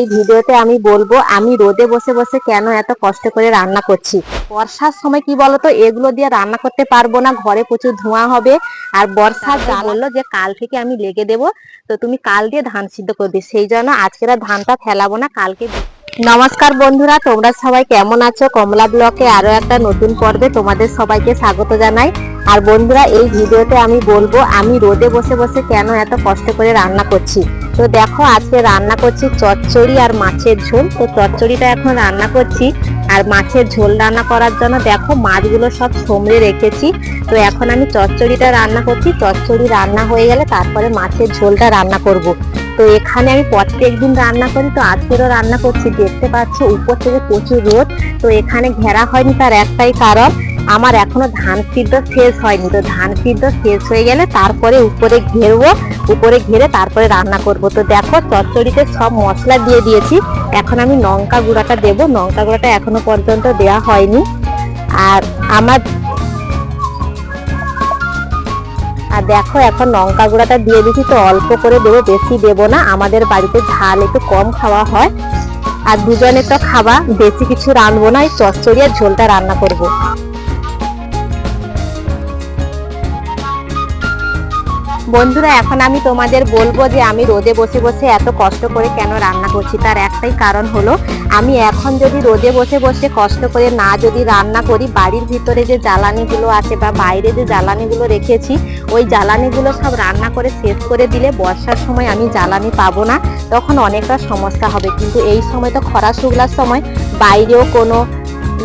এই ভিডিওতে আমি বলব আমি রোদে বসে বসে কেন এত কষ্ট করে রান্না করছি? বর্ষার সময় কি বলতো এগুলো দিয়ে রান্না করতে পারব না ঘরে প্রচুর ধোঁয়া হবে। আর বর্ষার বলল যে কাল থেকে আমি লেগে দেব তো তুমি কাল দিয়ে ধান সিদ্ধ করবে। সেই জন্য আজকের আর ধানটা ফেলাবো না কালকে নমস্কার বন্ধুরা তোমরা সবাই কেমন আছো? কমলা ব্লকে আরও একটা নতুন পর্বে তোমাদের সবাইকে স্বাগত জানাই। আর বন্ধুরা এই ভিডিওতে আমি বলব আমি রোদে বসে বসে কেন এত কষ্ট করে রান্না করছি? তো দেখো, আজকে রান্না করছি চচ্চড়ি আর মাছের ঝোল। তো চচ্চড়িটা এখন রান্না করছি আর মাছের ঝোল রান্না করার জন্য দেখো, মাছগুলো সব সমড়ে রেখেছি। তো এখন আমি চচ্চড়িটা রান্না করছি। চচ্চড়ি রান্না হয়ে গেলে তারপরে মাছের ঝোলটা রান্না করব। তো এখানে আমি প্রত্যেক দিন রান্না করি। তো আজকেরও রান্না করছি। দেখতে পাচ্ছ, উপর থেকে প্রচুর রোদ। তো এখানে ঘেরা হয়নি তার একটাই কারণ। আমার এখনও ধান সিদ্ধ শেষ হয়নি। তো ধান সিদ্ধ শেষ হয়ে গেলে তারপরে উপরে ঘেরবো, উপরে ঘেরে তারপরে রান্না করব। তো দেখো, চচ্চড়িতে সব মশলা দিয়ে দিয়েছি। এখন আমি লঙ্কা গুঁড়াটা দেবো। লঙ্কা গুঁড়াটা এখনও পর্যন্ত দেওয়া হয়নি। আর আমার আর দেখো, এখন লঙ্কা গুঁড়াটা দিয়ে দিচ্ছি তো অল্প করে দেবো, বেশি দেবো না। আমাদের বাড়িতে ঝাল একটু কম খাওয়া হয়। আর দুজনে তো খাবা, বেশি কিছু রান্নবো না। এই চচ্চড়ি আর ঝোলটা রান্না করব। বন্ধুরা, এখন আমি তোমাদের বলব যে আমি রোদে বসে বসে এত কষ্ট করে কেন রান্না করছি? তার একটাই কারণ হলো, আমি এখন যদি রোদে বসে বসে কষ্ট করে না যদি রান্না করি, বাড়ির ভিতরে যে জ্বালানিগুলো আছে বা বাইরে যে জ্বালানিগুলো রেখেছি, ওই জ্বালানিগুলো সব রান্না করে শেষ করে দিলে বর্ষার সময় আমি জ্বালানি পাবো না, তখন অনেকটা সমস্যা হবে। কিন্তু এই সময় তো খরা শুকলার সময় বাইরেও কোনো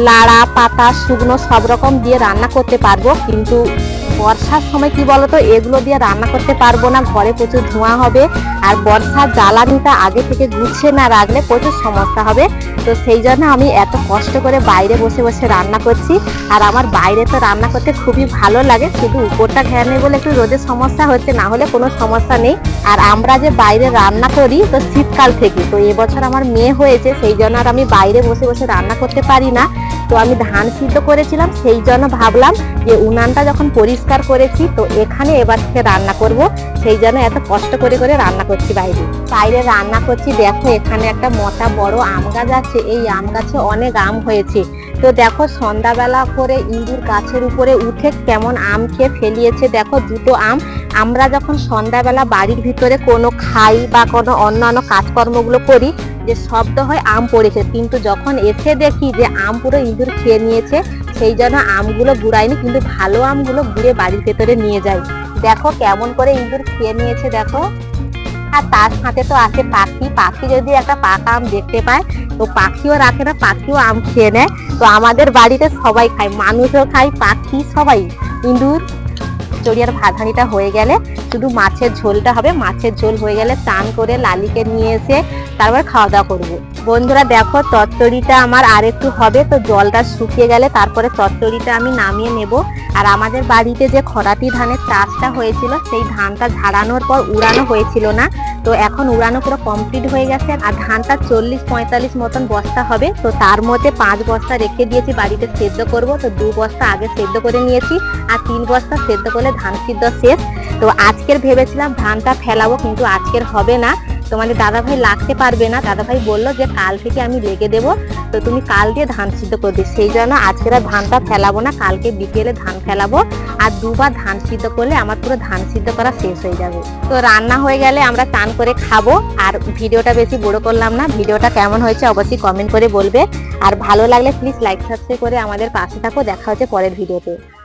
লাড়া, পাতা, শুকনো সব রকম দিয়ে রান্না করতে পারব, কিন্তু বর্ষার সময় কি বলতো, এগুলো দিয়ে রান্না করতে পারব না, ঘরে প্রচুর ধোঁয়া হবে আর বর্ষার জ্বালানিটা আগে থেকে গুছিয়ে না রাখলে প্রচুর সমস্যা হবে। তো সেই জন্য আমি এত কষ্ট করে বাইরে বসে বসে রান্না করছি আর আমার বাইরে তো রান্না করতে খুবই ভালো লাগে, শুধু উপরটা ঘেরা নেই বলে একটু রোদের সমস্যা হচ্ছে, না হলে কোনো সমস্যা নেই। আর আমরা যে বাইরে রান্না করি তো শীতকাল থেকে, তো এবছর আমার মেয়ে হয়েছে, সেই জন্য আর আমি বাইরে বসে বসে রান্না করতে পারি না। তো আমি ধান সিদ্ধ করেছিলাম, সেই জন্য ভাবলাম যে উনানটা যখন পরিষ্কার করেছি, তো এখানে এবার থেকে রান্না করব। সেই জন্য এত কষ্ট করে করে রান্না করছি বাইরে। বাইরে রান্না করছি, দেখো এখানে একটা মোটা বড় আম গাছ আছে, এই আম গাছে অনেক আম হয়েছে। তো দেখো সন্ধ্যাবেলা করে ইঁদুর গাছের উপরে উঠে কেমন আম খেয়ে ফেলিয়েছে। দেখো দুটো আম, আমরা যখন সন্ধ্যাবেলা বাড়ির ভিতরে কোনো খাই বা কোনো অন্যান্য কাজকর্মগুলো করি, যে শব্দ হয় আম পড়েছে। কিন্তু যখন এসে দেখি যে আম পুরো ইঁদুর খেয়ে নিয়েছে সেই জন্য আমগুলো গুড়াইনি কিন্তু ভালো আমগুলো ঘুরে বাড়ির ভেতরে নিয়ে যাই। দেখো কেমন করে ইঁদুর খেয়ে নিয়েছে, দেখো। আর তার সাথে তো আছে পাখি। পাখি যদি একটা পাকা আম দেখতে পায়, তো পাখিও রাখে না, পাখিও আম খেয়ে নেয়। তো আমাদের বাড়িতে সবাই খায়, মানুষও খায়, পাখি সবাই। ইঁদুর চড়িয়ার ভাধানিটা হয়ে গেলে শুধু মাছের ঝোলটা হবে, মাছের ঝোল হয়ে গেলে চান করে লালিকে নিয়ে এসে তারপর খাওয়া দাওয়া করব। বন্ধুরা দেখো চচ্চড়িটা আমার আর একটু হবে, তো জলটা শুকিয়ে গেলে তারপরে চচ্চড়িটা আমি নামিয়ে নেব। আর আমাদের বাড়িতে যে খরাটি ধানের চাষটা হয়েছিল, সেই ধানটা ঝাড়ানোর পর উড়ানো হয়েছিল না। তো এখন উড়ানো পুরো কমপ্লিট হয়ে গেছে, আর ধানটা চল্লিশ পঁয়তাল্লিশ মতন বস্তা হবে। তো তার মধ্যে পাঁচ বস্তা রেখে দিয়েছি, বাড়িতে সেদ্ধ করব। তো দু বস্তা আগে সেদ্ধ করে নিয়েছি, আর তিন বস্তা সেদ্ধ করলে ধান সিদ্ধ শেষ। তো আজকের ভেবেছিলাম ধানটা ফেলাবো, কিন্তু আজকের হবে না। তোমাদের দাদা ভাই লাগতে পারবে না। দাদা ভাই বলল যে কাল থেকে আমি লেগে দেব। তো তুমি কাল দিয়ে ধান সিদ্ধ করে করবে সেই জন্য আজকের আর ধানটা ফেলাবো না। কালকে বিকেলে ধান ফেলাবো। আর দুবার ধান সিদ্ধ করলে আমার পুরো ধান সিদ্ধ করা শেষ হয়ে যাবে। তো রান্না হয়ে গেলে আমরা চান করে খাব। আর ভিডিওটা বেশি বড় করলাম না। ভিডিওটা কেমন হয়েছে অবশ্যই কমেন্ট করে বলবে। আর ভালো লাগলে প্লিজ লাইক সাবস্ক্রাইব করে আমাদের পাশে থাকো। দেখা হচ্ছে পরের ভিডিওতে।